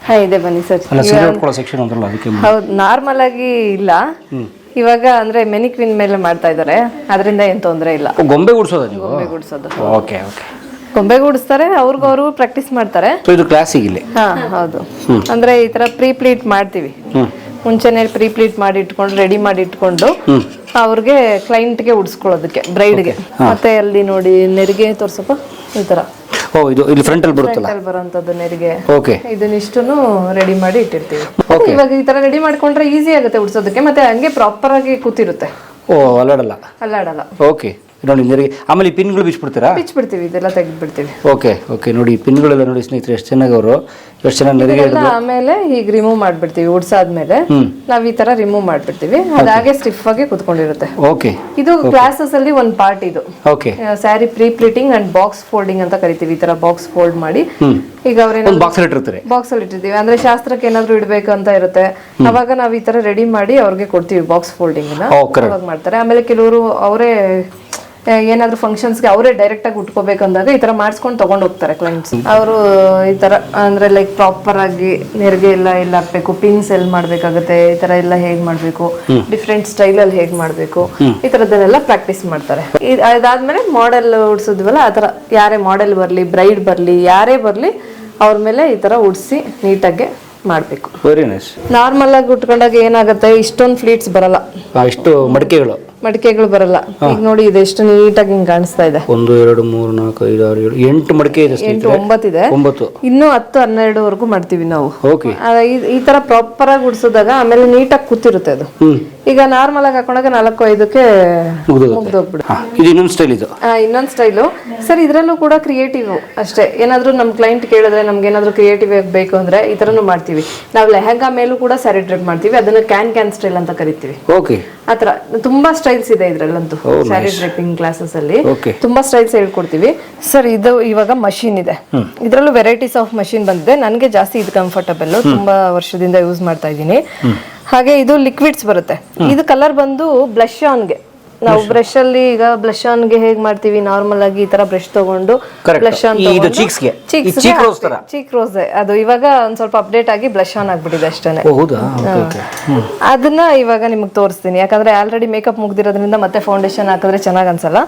ಹಾ ಇದೆ ಬನ್ನಿ ಸರ್.
ಅಲ್ಲ ಸೀರೆ ಉಟ್ಕೊಳ್ಳೋ ಸೆಕ್ಷನ್ ಅದಕ್ಕೆ
ಹೌದು ನಾರ್ಮಲ್ ಆಗಿ ಇಲ್ಲ. ಇವಾಗ ಅಂದ್ರೆ ಮೆನಿಕ್ವಿನ್ ಮೇಲೆ ಮಾಡ್ತಾ ಇದ್ದಾರೆ. ಅದರಿಂದ ಏನ್ ತೊಂದರೆ ಇಲ್ಲ.
ಗೊಂಬೆ ಗುಡಿಸೋದು ನೀವು?
ಗೊಂಬೆ ಗುಡಿಸೋದು.
ಓಕೆ ಓಕೆ
ಗೊಂಬೆ ಗುಡಿಸ್ತಾರೆ ಅವ್ರಿಗೂ ಅವರು ಪ್ರಾಕ್ಟೀಸ್ ಮಾಡ್ತಾರೆ.
ಸೊ ಇದು ಕ್ಲಾಸಿಗೆ ಇಲ್ಲಿ.
ಹಾ ಹೌದು. ಅಂದ್ರೆ ಈ ತರ ಪ್ರೀ ಪ್ಲೀಟ್ ಮಾಡ್ತೀವಿ ಮುಂಚೆನೆ ಪ್ರೀ ಪ್ಲೀಟ್ ಮಾಡಿ ಇಟ್ಕೊಂಡು ರೆಡಿ ಮಾಡಿ ಇಟ್ಕೊಂಡು ಅವ್ರಿಗೆ ಕ್ಲೈಂಟ್ಗೆ ಉಡ್ಸ್ಕೊಳ್ಳೋದಕ್ಕೆ ಬ್ರೈಡ್ಗೆ ಮತ್ತೆ ಅಲ್ಲಿ ನೋಡಿ ನೆರಿಗೆ ತೋರ್ಸಪ್ಪ ಈ ತರ.
ಓ ಇದು ಇಲ್ಲಿ ಫ್ರಂಟಲ್ಲಿ ಬರುತ್ತಲ್ಲ?
ಅಲ್ಲಿ ಬರೋಂಥದ್ದು ನೆರಿಗೆ.
ಓಕೆ
ಇದನ್ನಿಷ್ಟನ್ನು ರೆಡಿ ಮಾಡಿ ಇಟ್ಟಿರ್ತೀವಿ. ಇವಾಗ ಈ ತರ ರೆಡಿ ಮಾಡ್ಕೊಂಡ್ರೆ ಈಸಿ ಆಗುತ್ತೆ ಉಡ್ಸೋದಕ್ಕೆ ಮತ್ತೆ ಹಂಗೆ ಪ್ರಾಪರ್ ಆಗಿ ಕೂತಿರುತ್ತೆ.
ಓ ಅಲ್ಲಾಡಲ್ಲ?
ಅಲ್ಲಾಡಲ್ಲ.
ಓಕೆ ನೋಡಿ ನೀರಿಗೆ ಆಮೇಲೆ ಈ ಪಿನ್ಗಳು ಬಿಚ್ಬಿಡ್ತೀರಾ?
ಬಿಚ್ಚಿಬಿಡ್ತೀವಿ ಇದೆಲ್ಲ ತೆಗೆದು ಬಿಡ್ತೀವಿ
ಓಕೆ ಓಕೆ ನೋಡಿ ಈ ಪಿನ್ಗಳೆಲ್ಲ ನೋಡಿ ಸ್ನೇಹಿತರೆ ಎಷ್ಟು ಚೆನ್ನಾಗಿ ಅವರು ಎಷ್ಟು ಚೆನ್ನಾಗಿ ನೆರಿಗೆ
ಆಮೇಲೆ ಈಗ ರಿಮೂವ್ ಮಾಡ್ಬಿಡ್ತೀವಿ ಉಡ್ಸಾದ್ಮೇಲೆ. ನಾವ್ ಈ ತರ ರಿಮೂವ್ ಮಾಡ್ಬಿಡ್ತೀವಿ ಅದಾಗೆ ಸ್ಟಿಫ್ ಆಗಿ ಕುತ್ಕೊಂಡಿರುತ್ತೆ.
ಓಕೆ
ಇದು ಕ್ಲಾಸಸ್ ಅಲ್ಲಿ ಒಂದ್ ಪಾರ್ಟ್ ಇದು.
Okay
sari pre printing and box folding ಅಂತ ಕರಿತೀವಿ ಈ ತರ ಬಾಕ್ಸ್ ಫೋಲ್ಡ್ ಮಾಡಿ. ಈಗ
ಒಂದು ಬಾಕ್ಸ್ ಇಟ್ಟಿರ್ತಾರೆ.
ಬಾಕ್ಸ್ ಅಲ್ಲಿ ಇಟ್ಟಿರ್ತೀವಿ ಅಂದ್ರೆ ಶಾಸ್ತ್ರಕ್ಕೆ ಏನಾದ್ರು ಇಡ್ಬೇಕು ಅಂತ ಇರುತ್ತೆ. ಅವಾಗ ನಾವ್ ಈ ತರ ರೆಡಿ ಮಾಡಿ ಅವ್ರಿಗೆ ಕೊಡ್ತೀವಿ ಬಾಕ್ಸ್ ಫೋಲ್ಡಿಂಗ್
ಓ ಕರೆಕ್ಟ್
ಅವಾಗ ಮಾಡ್ತಾರೆ. ಆಮೇಲೆ ಕೆಲವರು ಅವರೇ ಏನಾದ್ರು ಫಂಕ್ಷನ್ಸ್ಗೆ ಅವರೇ ಡೈರೆಕ್ಟ್ ಆಗಿ ಉಟ್ಕೋಬೇಕಂದಾಗ ಈ ತರ ಮಾಡಿಸ್ಕೊಂಡು ತಗೊಂಡ್ ಹೋಗ್ತಾರೆ ಕ್ಲೈಂಟ್ಸ್ ಅವರು ಈ ತರ ಅಂದ್ರೆ ಲೈಕ್ ಪ್ರಾಪರ್ ಆಗಿ ನೆರಿಗೆ ಎಲ್ಲ ಎಲ್ಲ ಹಾಕ್ಬೇಕು ಪಿನ್ಸ್ ಎಲ್ಲಿ ಮಾಡಬೇಕಾಗುತ್ತೆ ಈ ತರ ಎಲ್ಲ ಹೇಗ್ ಮಾಡ್ಬೇಕು ಡಿಫ್ರೆಂಟ್ ಸ್ಟೈಲ್ ಅಲ್ಲಿ ಹೇಗ್ ಮಾಡ್ಬೇಕು ಈ ತರದನ್ನೆಲ್ಲ ಪ್ರಾಕ್ಟೀಸ್ ಮಾಡ್ತಾರೆ. ಇದ್- ಅದಾದ್ಮೇಲೆ ಮಾಡೆಲ್ ಉಡ್ಸಿದ್ವಲ್ಲ ಆ ತರ ಯಾರೇ ಮಾಡೆಲ್ ಬರ್ಲಿ ಬ್ರೈಡ್ ಬರ್ಲಿ ಯಾರೇ ಬರ್ಲಿ ಅವ್ರ ಮೇಲೆ ಈ ತರ ಉಡ್ಸಿ ನೀಟಾಗಿ ಮಾಡ್ಬೇಕು.
ವೆರಿ ನೈಸ್
ನಾರ್ಮಲ್ ಆಗಿ ಉಟ್ಕೊಂಡಾಗ ಏನಾಗುತ್ತೆ ಇಷ್ಟೊಂದು ಫ್ಲೀಟ್ಸ್ ಬರಲ್ಲ.
ಇಷ್ಟು ಮಡಿಕೆಗಳು.
ಮಡಿಕೆಗಳು ಬರಲ್ಲ. ಈಗ ನೋಡಿ ಇದು ಎಷ್ಟು ನೀಟಾಗಿ ಹಿಂಗ್ ಕಾಣಿಸ್ತಾ ಇದೆ.
ಒಂದು ಎರಡು ಮೂರು ನಾಲ್ಕು ಐದು ಆರು ಏಳು ಎಂಟು ಮಡಿಕೆ ಇದೆ
ಎಂಟು ಒಂಬತ್ತಿದೆ
ಒಂಬತ್ತು.
ಇನ್ನು ಹತ್ತು ಹನ್ನೆರಡುವರೆಗೂ ಮಾಡ್ತೀವಿ ನಾವು.
ಓಕೆ
ಈ- ಈ ತರ ಪ್ರಾಪರ್ ಆಗಿ ಗುಡ್ಸಿದಾಗ ಆಮೇಲೆ ನೀಟಾಗಿ ಕೂತಿರುತ್ತೆ ಅದು.
ಹ್ಮ್.
ಈಗ ನಾರ್ಮಲ್ ಆಗಿ ಹಾಕೊಂಡಾಗ ನಾಲ್ಕು ಐದಕ್ಕೆ
ಮುಗ್ದೋಗುತ್ತೆ. ಹಾಂ ಇದು ಇನ್ನೊಂದು ಸ್ಟೈಲ್ ಇದು.
ಆ, ಇನ್ನೊಂದ್ ಸ್ಟೈಲು ಸರ್ ಇದ್ರಲ್ಲೂ ಕೂಡ ಕ್ರಿಯೇಟಿವ್ ಅಷ್ಟೇ. ಏನಾದ್ರೂ ನಮ್ ಕ್ಲೈಂಟ್ ಕೇಳಿದ್ರೆ ನಮ್ಗೆ ಏನಾದ್ರೂ ಕ್ರಿಯೇಟಿವ್ ಬೇಕು ಅಂದ್ರೆ ಈ ತರನು ಮಾಡ್ತೀವಿ. ನಾವು ಲೆಹಂಗಾ ಮೇಲೂ ಕೂಡ ಸ್ಯಾರಿ ಡ್ರೆಪ್ ಮಾಡ್ತೀವಿ. ಅದನ್ನ ಕ್ಯಾನ್ ಕ್ಯಾನ್ ಸ್ಟೈಲ್ ಅಂತ ಕರಿತೀವಿ.
ಓಕೆ
ಆತರ ತುಂಬಾ ಸ್ಟೈಲ್ಸ್ ಇದೆ ಇದ್ರಲ್ಲಂತೂ. ಸ್ಯಾರಿ ಡ್ರೆಪಿಂಗ್ ಕ್ಲಾಸಸ್ ಅಲ್ಲಿ. ತುಂಬಾ ಸ್ಟೈಲ್ಸ್ ಹೇಳ್ಕೊಡ್ತೀವಿ. ಸರ್ ಇದು ಇವಾಗ ಮಷೀನ್ ಇದೆ. ಇದ್ರಲ್ಲೂ ವೆರೈಟೀಸ್ ಆಫ್ ಮಷೀನ್ ಬಂದಿದೆ. ನನಗೆ ಜಾಸ್ತಿ ಇದು ಕಂಫರ್ಟಬಲ್ ತುಂಬಾ ವರ್ಷದಿಂದ ಯೂಸ್ ಮಾಡ್ತಾ ಇದ್ದೀನಿ. ಹಾಗೆ ಇದು ಲಿಕ್ವಿಡ್ಸ್ ಬರುತ್ತೆ. ಇದು ಕಲರ್ ಬಂದು ಬ್ಲಶ್ ಆನ್ಗೆ ನಾವು ಬ್ರಷ್ ಅಲ್ಲಿ ಈಗ ಬ್ಲಶ್ ಆನ್ಗೆ ಹೇಗ್ ಮಾಡ್ತೀವಿ? ನಾರ್ಮಲ್ ಆಗಿ ಈ ತರ ಬ್ರಷ್ ತಗೊಂಡು. ಬ್ಲಶ್ ಆನ್
ಇದು ಗೆ. ಈ cheek ತರ.
ಚೀಕ್ ರೋಸ್ ಅದು ಇವಾಗ ಒಂದ್ ಸ್ವಲ್ಪ ಅಪ್ಡೇಟ್ ಆಗಿ ಬ್ಲಶ್ ಆನ್ ಆಗ್ಬಿಟ್ಟಿದೆ
ಅಷ್ಟೇ
ಅದನ್ನ ಇವಾಗ ನಿಮಗೆ ತೋರಿಸ್ತೀನಿ. ಯಾಕಂದ್ರೆ ಆಲ್ರೆಡಿ ಮೇಕಪ್ ಮುಗ್ದಿರೋದ್ರಿಂದ ಮತ್ತೆ ಫೌಂಡೇಶನ್ ಹಾಕಿದ್ರೆ ಚೆನ್ನಾಗ್ ಅನ್ಸಲ್ಲ.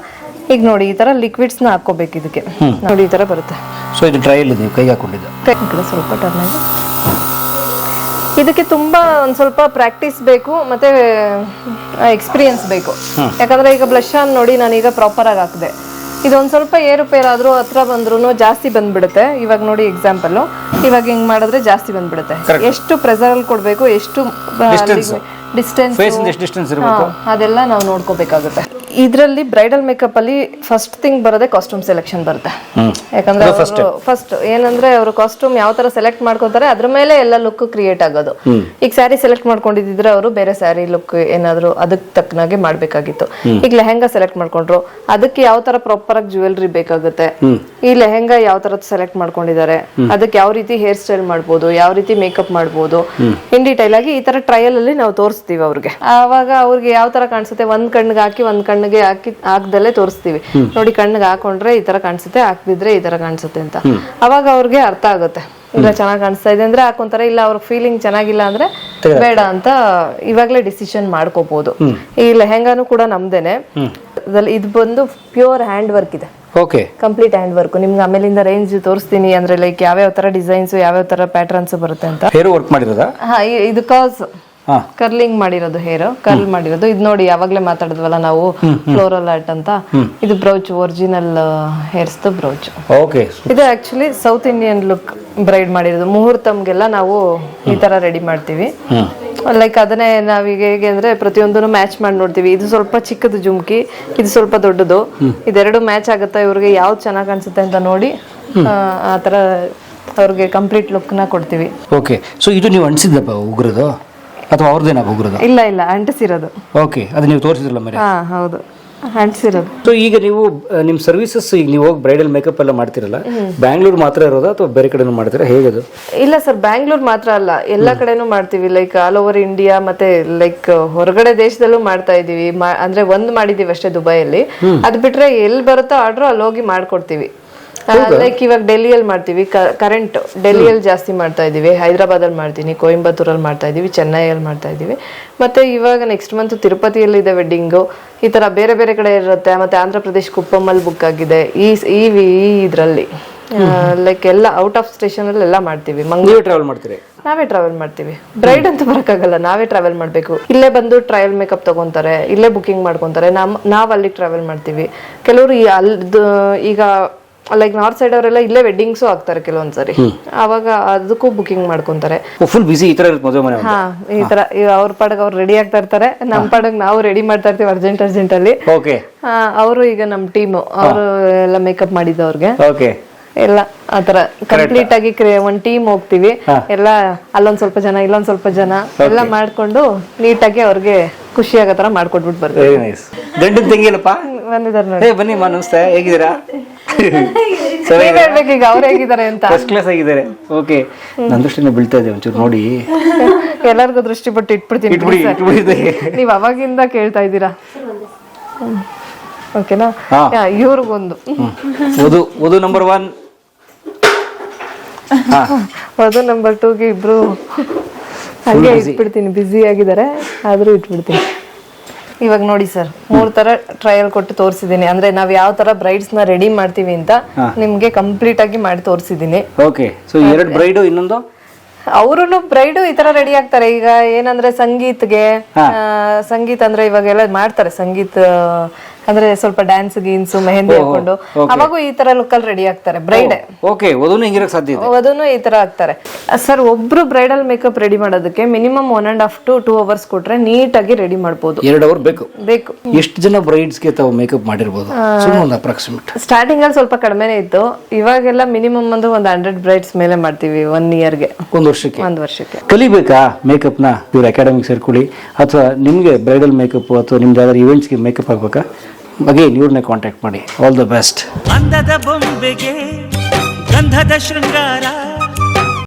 ಈಗ ನೋಡಿ ಈ ತರ ಲಿಕ್ವಿಡ್ಸ್ನ ಹಾಕೋಬೇಕು ಇದಕ್ಕೆ. ನೋಡಿ ಈ ತರ ಬರುತ್ತೆ.
ಸೊ ಇದು ಟ್ರಯಲ್ ಇದೆ
ಕೈ ಹಾಕೊಂಡಿದ್ದು ಸ್ವಲ್ಪ ಟರ್ನ್ ಆಗಿ. ಇದಕ್ಕೆ ತುಂಬಾ ಒಂದ್ ಸ್ವಲ್ಪ ಪ್ರಾಕ್ಟೀಸ್ ಬೇಕು ಮತ್ತೆ ಎಕ್ಸ್ಪೀರಿಯನ್ಸ್ ಬೇಕು. ಯಾಕಂದ್ರೆ ಈಗ ಬ್ಲಶ್ ಆನ್ ನೋಡಿ ನಾನೀಗ ಪ್ರಾಪರ್ ಆಗಿ ಹಾಕಿದೆ. ಇದೊಂದ್ ಸ್ವಲ್ಪ ಏರುಪೇರ್ ಆದ್ರೂ ಹತ್ರ ಬಂದ್ರು ಜಾಸ್ತಿ ಬಂದ್ಬಿಡುತ್ತೆ. ಇವಾಗ ನೋಡಿ ಎಕ್ಸಾಂಪಲ್ ಇವಾಗ ಹಿಂಗ್ ಮಾಡಿದ್ರೆ ಜಾಸ್ತಿ ಬಂದ್ಬಿಡುತ್ತೆ. ಎಷ್ಟು ಪ್ರೆಸರ್ ಅಲ್ಲಿ ಕೊಡ್ಬೇಕು ಎಷ್ಟು ಡಿಸ್ಟೆನ್ಸ್ ಅದೆಲ್ಲ ನಾವು ನೋಡ್ಕೋಬೇಕಾಗುತ್ತೆ. ಇದರಲ್ಲಿ ಬ್ರೈಡಲ್ ಮೇಕಪ್ ಅಲ್ಲಿ ಫಸ್ಟ್ ಥಿಂಗ್ ಬರೋದೇ ಕಾಸ್ಟ್ಯೂಮ್ ಸೆಲೆಕ್ಷನ್ ಬರುತ್ತೆ. ಯಾಕಂದ್ರೆ ಫಸ್ಟ್ ಏನಂದ್ರೆ ಅವರು ಕಾಸ್ಟ್ಯೂಮ್ ಯಾವ ತರ ಸೆಲೆಕ್ಟ್ ಮಾಡ್ಕೊತಾರೆ ಅದ್ರ ಮೇಲೆ ಎಲ್ಲ ಲುಕ್ ಕ್ರಿಯೇಟ್ ಆಗೋದು. ಈಗ ಸ್ಯಾರಿ ಸೆಲೆಕ್ಟ್ ಮಾಡ್ಕೊಂಡಿದ್ರೆ ಅವರು ಬೇರೆ ಸ್ಯಾರಿ ಲುಕ್ ಏನಾದ್ರು ಅದಕ್ಕೆ ತಕ್ಕನಾಗೆ ಮಾಡ್ಬೇಕಾಗಿತ್ತು. ಈಗ ಲೆಹೆಂಗಾ ಸೆಲೆಕ್ಟ್ ಮಾಡ್ಕೊಂಡ್ರು ಅದಕ್ಕೆ ಯಾವ ತರ ಪ್ರಾಪರ್ ಆಗಿ ಜ್ಯುವೆಲ್ರಿ ಬೇಕಾಗುತ್ತೆ. ಈ ಲೆಹೆಂಗಾ ಯಾವ ತರ ಸೆಲೆಕ್ಟ್ ಮಾಡ್ಕೊಂಡಿದ್ದಾರೆ ಅದಕ್ಕೆ ಯಾವ ರೀತಿ ಹೇರ್ ಸ್ಟೈಲ್ ಮಾಡ್ಬೋದು ಯಾವ ರೀತಿ ಮೇಕಪ್ ಮಾಡ್ಬೋದು ಇನ್ ಡೀಟೈಲ್ ಆಗಿ ಈ ತರ ಟ್ರಯಲ್ ಅಲ್ಲಿ ನಾವು ತೋರಿಸ್ತೀವಿ ಅವ್ರಿಗೆ. ಆವಾಗ ಅವ್ರಿಗೆ ಯಾವ ತರ ಕಾಣಿಸುತ್ತೆ? ಒಂದ್ ಕಣ್ಣಿಗೆ ಹಾಕಿ ಒಂದ್ ಕಣ್ಣಿಗೆ ಹಾಕಿ ಹಾಕ್ದಲ್ಲೇ ತೋರಿಸ್ತೀವಿ. ನೋಡಿ ಕಣ್ಣಿಗೆ ಹಾಕೊಂಡ್ರೆ ಈ ತರ ಕಾಣಿಸುತ್ತೆ ಹಾಕ್ದಿದ್ರೆ ಈ ತರ ಕಾಣಿಸುತ್ತೆ ಅಂತ. ಅವಾಗ ಅವ್ರಿಗೆ ಅರ್ಥ ಆಗುತ್ತೆ. ಇಲ್ಲ ಚೆನ್ನಾಗಿ ಕಾಣಿಸ್ತಾ ಇದೆ ಅಂದ್ರೆ ಹಾಕೊಂತಾರೆ ಇಲ್ಲ ಅವ್ರ ಫೀಲಿಂಗ್ ಚೆನ್ನಾಗಿಲ್ಲ ಅಂದ್ರೆ ಬೇಡ ಅಂತ ಇವಾಗ್ಲೇ ಡಿಸಿಷನ್ ಮಾಡ್ಕೋಬಹುದು ಈ ಲೆಹೆಂಗಾನು ಕೂಡ ನಮ್ದೇನೆ. ಇದು ಬಂದು ಪ್ಯೂರ್ ಹ್ಯಾಂಡ್ ವರ್ಕ್ ಇದೆ.
ಓಕೆ
ಕಂಪ್ಲೀಟ್ ಹ್ಯಾಂಡ್ ವರ್ಕ್ ನಿಮ್ಗೆ ಆಮೇಲಿಂದ ರೇಂಜ್ ತೋರಿಸ್ತೀನಿ ಅಂದ್ರೆ ಲೈಕ್ ಯಾವ್ಯಾವ ತರ ಡಿಸೈನ್ಸ್ ಯಾವ್ಯಾವ ತರ ಪ್ಯಾಟರ್ನ್ಸ್ ಬರುತ್ತೆ ಅಂತ.
ಹೇರ್ ವರ್ಕ್ ಮಾಡಿರೋದಾ?
ಹಾ ಇದು ಕಾಸ್ ಕರ್ಲಿಂಗ್ ಮಾಡಿರೋದು ಹೇರ್ ಕರ್ಲ್ ಮಾಡಿರೋದು. ಇದು ನೋಡಿ ಯಾವಾಗ್ಲೇ ಮಾತಾಡಿದ್ವಲ್ಲ ನಾವು ಫ್ಲೋರಲ್ ಆರ್ಟ್ ಅಂತ. ಇದು brooch original hairs brooch
okay
ಇದು actually south Indian look bride ಮಾಡಿರೋದು. ಮುಹೂರ್ತಮ್ಗೆಲ್ಲ ನಾವು ಈ ತರ ರೆಡಿ ಮಾಡ್ತೀವಿ. ಲೈಕ್ ಅದನ್ನೇ ನಾವೀಗ ಹೇಗೆ ಅಂದ್ರೆ ಪ್ರತಿಯೊಂದನ್ನು ಮ್ಯಾಚ್ ಮಾಡಿ ನೋಡ್ತೀವಿ. ಇದು ಸ್ವಲ್ಪ ಚಿಕ್ಕದು ಜುಮ್ಕಿ ಇದು ಸ್ವಲ್ಪ ದೊಡ್ಡದು. ಇದೆರಡು ಮ್ಯಾಚ್ ಆಗುತ್ತಾ ಇವ್ರಿಗೆ ಯಾವ್ದು ಚೆನ್ನಾಗಿ ಅನ್ಸುತ್ತೆ ಅಂತ ನೋಡಿ ಆ, ಆ ತರ ಅವ್ರಿಗೆ ಕಂಪ್ಲೀಟ್ ಲುಕ್ನ ಕೊಡ್ತೀವಿ.
ಓಕೆ ಸೊ ಇದು ನೀವು ಅನ್ಸಿದ್ದಪ್ಪ ಉಗ್ರದು? ಅಥವಾ ಅವ್ರದ್ದೇನಾ ಉಗ್ರದು
ಇಲ್ಲ ಇಲ್ಲ ಅಂಟಿಸಿರೋದು.
ಓಕೆ ಅದು ನೀವು ತೋರಿಸಿದ್ರಲ್ಲ ಮೇಡಮ್
ಹಾ ಹೌದು. ಅಂಟಿಸಿರೋದು.
ಸೊ ಈಗ ನೀವು ಆ, ನಿಮ್ಮ ಸರ್ವಿಸಸ್ ಈಗ ನೀವು ಹೋಗಿ ಬ್ರೈಡಲ್ ಮೇಕಪ್ ಎಲ್ಲ ಮಾಡ್ತಿರಲ್ಲ ಬ್ಯಾಂಗ್ಳೂರ್ ಮಾತ್ರ ಇರೋದಾ ಅಥವಾ ಬೇರೆ ಕಡೆನೂ ಮಾಡ್ತೀರಾ? ಹೇಗದು
ಇಲ್ಲ ಸರ್ ಬ್ಯಾಂಗ್ಳೂರ್ ಮಾತ್ರ ಅಲ್ಲ. ಎಲ್ಲ ಕಡೆನೂ ಮಾಡ್ತೀವಿ. ಲೈಕ್ ಆಲ್ ಓವರ್ ಇಂಡಿಯಾ ಮತ್ತೆ ಲೈಕ್ ಹೊರಗಡೆ ದೇಶದಲ್ಲೂ ಮಾಡ್ತಾ ಇದೀವಿ ಮಾ- ಅಂದ್ರೆ ಒಂದ್ ಮಾಡಿದೀವಿ ಅಷ್ಟೇ ದುಬೈಯಲ್ಲಿ ಅದ್ ಬಿಟ್ರೆ ಎಲ್ಲಿ ಬರುತ್ತೋ ಆರ್ಡರ್ ಅಲ್ಲಿ ಹೋಗಿ ಮಾಡ್ಕೊಡ್ತೀವಿ. ಲೈಕ್ ಇವಾಗ ಡೆಲ್ಲಿಯಲ್ಲಿ ಮಾಡ್ತೀವಿ ಕರೆಂಟ್ ಡೆಲ್ಲಿಯಲ್ಲಿ ಜಾಸ್ತಿ ಮಾಡ್ತಾ ಇದೀವಿ ಹೈದರಾಬಾದ್ ಅಲ್ಲಿ ಮಾಡ್ತೀನಿ ಕೊಯಂಬತ್ತೂರಲ್ಲಿ ಮಾಡ್ತಾ ಇದೀವಿ ಚೆನ್ನೈಯಲ್ಲಿ ಮಾಡ್ತಾ ಇದೀವಿ. ಮತ್ತೆ ಇವಾಗ ನೆಕ್ಸ್ಟ್ ಮಂತ್ ತಿರುಪತಿಯಲ್ಲಿ ಇದೆ ವೆಡ್ಡಿಂಗು ಈ ತರ ಬೇರೆ ಬೇರೆ ಕಡೆ ಇರುತ್ತೆ ಮತ್ತೆ ಆಂಧ್ರ ಪ್ರದೇಶ್ ಕುಪ್ಪಮ್ಮಲ್ಲಿ ಬುಕ್ ಆಗಿದೆ. ಈ ಈ ಇದರಲ್ಲಿ ಲೈಕ್ ಎಲ್ಲ ಔಟ್ ಆಫ್ ಸ್ಟೇಷನ್ ಅಲ್ಲಿ ಎಲ್ಲ ಮಾಡ್ತೀವಿ ಮಂಗಳೂರು.
ಟ್ರಾವೆಲ್ ಮಾಡ್ತೀರಿ?
ನಾವೇ ಟ್ರಾವೆಲ್ ಮಾಡ್ತೀವಿ. ಬ್ರೈಡ್ ಅಂತ ಬರಕ್ಕಾಗಲ್ಲ ನಾವೇ ಟ್ರಾವೆಲ್ ಮಾಡ್ಬೇಕು. ಇಲ್ಲೇ ಬಂದು ಟ್ರಯಲ್ ಮೇಕಪ್ ತಗೊಂತಾರೆ ಇಲ್ಲೇ ಬುಕಿಂಗ್ ಮಾಡ್ಕೊಂತಾರೆ ನಾವು ನಾವ್ ಅಲ್ಲಿ ಟ್ರಾವೆಲ್ ಮಾಡ್ತೀವಿ. ಕೆಲವರು ಈ ಅಲ್ದು ಈಗ ಲೈಕ್ ನಾರ್ತ್ ಸೈಡ್ ಅವರೆಲ್ಲ ಇಲ್ಲೇ ವೆಡ್ಡಿಂಗ್ಸು ಆಗ್ತಾರೆ ಕೆಲವೊಂದ್ಸರಿ. ಅವಾಗ ಅದಕ್ಕೂ ಬುಕಿಂಗ್ ಮಾಡ್ಕೊಂತಾರೆ.
ಫುಲ್ ಬಿಸಿ ಈ ತರ ಮದುವೆ ಮನೆ
ಹಾ ಈ ತರ ಅವ್ರ ಪಾಡಗ್ ಅವ್ರು ರೆಡಿ ಆಗ್ತಾ ಇರ್ತಾರೆ. ನಮ್ ಪಾಡಗ್ ನಾವು ರೆಡಿ ಮಾಡ್ತಾ ಇರ್ತೀವಿ ಅರ್ಜೆಂಟ್ ಅರ್ಜೆಂಟ್ ಅಲ್ಲಿ.
ಓಕೆ
ಅವರು ಈಗ ನಮ್ ಟೀಮ್ ಅವರು ಎಲ್ಲ ಮೇಕಪ್ ಮಾಡಿದ್ದು ಅವ್ರಿಗೆ.
ಓಕೆ
ಎಲ್ಲ ಆತರ ಕಂಪ್ಲೀಟ್ ಆಗಿ ಒಂದ್ ಟೀಮ್ ಹೋಗ್ತೀವಿ. ಎಲ್ಲ ಅಲ್ಲೊಂದ್ ಸ್ವಲ್ಪ ಜನ ಇಲ್ಲೊಂದ್ ಸ್ವಲ್ಪ ಜನ ಎಲ್ಲ ಮಾಡ್ಕೊಂಡು ನೀಟಾಗಿ ಅವ್ರಿಗೆ ಖುಷಿ ಆಗೋ ತರ ಮಾಡ್ಕೊಟ್ಬಿಟ್ಟು ಬರ್ತೀವಿ
ಗಂಡನ ತಂಗಿಯಲ್ಲಪ್ಪ
ಬಂದಿದ್ದಾರೆ ನೋಡಿ.
ಏ ಬನ್ನಿ ಮಾ ನಮಸ್ತೆ. ಹೇಗಿದ್ದೀರಾ?
ನೀವ್ ಹೇಳ್ಬೇಕು ಈಗ ಅವ್ರು ಹೇಗಿದ್ದಾರೆ ಅಂತ?
ಫಸ್ಟ್ ಕ್ಲಾಸ್ ಆಗಿದ್ದಾರೆ. ಓಕೆ ನನ್ನ ದೃಷ್ಟಿನ ಬೀಳ್ತಾ ಇದೆ ಒಂಚೂರು ನೋಡಿ.
ಎಲ್ಲರಿಗೂ ದೃಷ್ಟಿ ಪಟ್ಟು ಇಟ್ಬಿಡ್ತೀನಿ
ಇಟ್ಬಿಡಿ ಇಟ್ಬಿಡಿ.
ನೀವ್ ಅವಾಗಿಂದ ಕೇಳ್ತಾ ಇದ್ದೀರಾ? ಹ್ಮ್. ಓಕೆನಾ
ಹಾ.
ಯಾ, ಇವ್ರಿಗೊಂದು.
ವಧು ವಧು ನಂಬರ್ ಒನ್
ಅದು ನಂಬರ್ ಟೂಗೆ ಇಬ್ರು ಹಂಗೆ ಇಟ್ಬಿಡ್ತೀನಿ. ಬ್ಯುಸಿ ಆಗಿದ್ದಾರೆ. ಆದ್ರೂ ಇಟ್ಬಿಡ್ತೀನಿ. ಇವಾಗ ನೋಡಿ ಸರ್ ಮೂರ್ ತರ ಟ್ರಯಲ್ ಕೊಟ್ಟು ತೋರಿಸಿದೀನಿ. ಅಂದ್ರೆ ನಾವ್ ಯಾವ ತರ ಬ್ರೈಡ್ಸ್ನ ರೆಡಿ ಮಾಡ್ತೀವಿ ಅಂತ ನಿಮ್ಗೆ ಕಂಪ್ಲೀಟ್ ಆಗಿ ಮಾಡಿ ತೋರಿಸಿದೀನಿ.
ಓಕೆ ಸೊ ಎರಡು ಬ್ರೈಡು ಇನ್ನೊಂದು?
ಅವರು ಬ್ರೈಡು ಈ ತರ ರೆಡಿ ಆಗ್ತಾರೆ. ಈಗ ಏನಂದ್ರೆ ಸಂಗೀತ್ಗೆ ಸಂಗೀತ ಅಂದ್ರೆ ಇವಾಗೆಲ್ಲ ಮಾಡ್ತಾರೆ. ಸಂಗೀತ ಅಂದ್ರೆ ಸ್ವಲ್ಪ ಡ್ಯಾನ್ಸ್ ಗೀನ್ಸ್ ಮೆಹಂದಿ ಹಾಕೊಂಡು. ಅವಾಗೂ ಈ ತರ ಲುಕ್ ಅಲ್ಲಿ ರೆಡಿ ಆಗ್ತಾರೆ ಬ್ರೈಡ್
ಓಕೆ ವಧುನು ಹಿಂಗಿರಕ್ಕೆ ಸಾಧ್ಯ ಇದೆ.
ವಧುನು ಈ ತರ ಆಗ್ತಾರೆ. ಸರ್ ಒಬ್ರು ಬ್ರೈಡಲ್ ಮೇಕಪ್ ರೆಡಿ ಮಾಡೋದಕ್ಕೆ minimum one and half to two hours ಕೊಟ್ರೆ ನೀಟಾಗಿ ರೆಡಿ ಮಾಡಬಹುದು
ಎರಡು ಅವರ್ ಬೇಕು.
ಬೇಕು.
ಎಷ್ಟು ಜನ ಬ್ರೈಡ್ಸ್ಗೆ ತಾವು ಮೇಕಪ್ ಮಾಡಿರ್ಬೋದು? ಸುಮ್ಮನೆ ಒಂದು ಅಪ್ರಾಕ್ಸಿಮೇಟ್
ಸ್ಟಾರ್ಟಿಂಗ್ ಅಲ್ಲಿ ಸ್ವಲ್ಪ ಕಡಿಮೆನೇ ಇತ್ತು. ಇವಾಗೆಲ್ಲ ಮಿನಿಮಮ್ ಒಂದು ಒಂದು ಹಂಡ್ರೆಡ್ ಬ್ರೈಡ್ಸ್ ಮೇಲೆ ಮಾಡ್ತೀವಿ ಒನ್ ಇಯರ್ಗೆ
ಒಂದು ವರ್ಷಕ್ಕೆ.
ಒಂದ್ ವರ್ಷಕ್ಕೆ.
ಕಲಿಬೇಕಾ ಮೇಕಪ್ನ ಇವ್ರ ಅಕಾಡೆಮಿಗೆ ಸೇರ್ಕೊಳ್ಳಿ ಅಥವಾ ನಿಮ್ಗೆ ಬ್ರೈಡಲ್ ಮೇಕಪ್ ಅಥವಾ ನಿಮ್ದು ಯಾವ್ದಾದ್ರು ಇವೆಂಟ್ಸ್ಗೆ ಮೇಕಪ್ ಆಗಬೇಕಾ? ಅಗೇನ್ ಇವ್ರನ್ನೇ ಕಾಂಟ್ಯಾಕ್ಟ್ ಮಾಡಿ. ಆಲ್ ದ ಬೆಸ್ಟ್
ಅಂದದ ಬೊಂಬೆಗೆ ಗಂಧದ ಶೃಂಗಾರ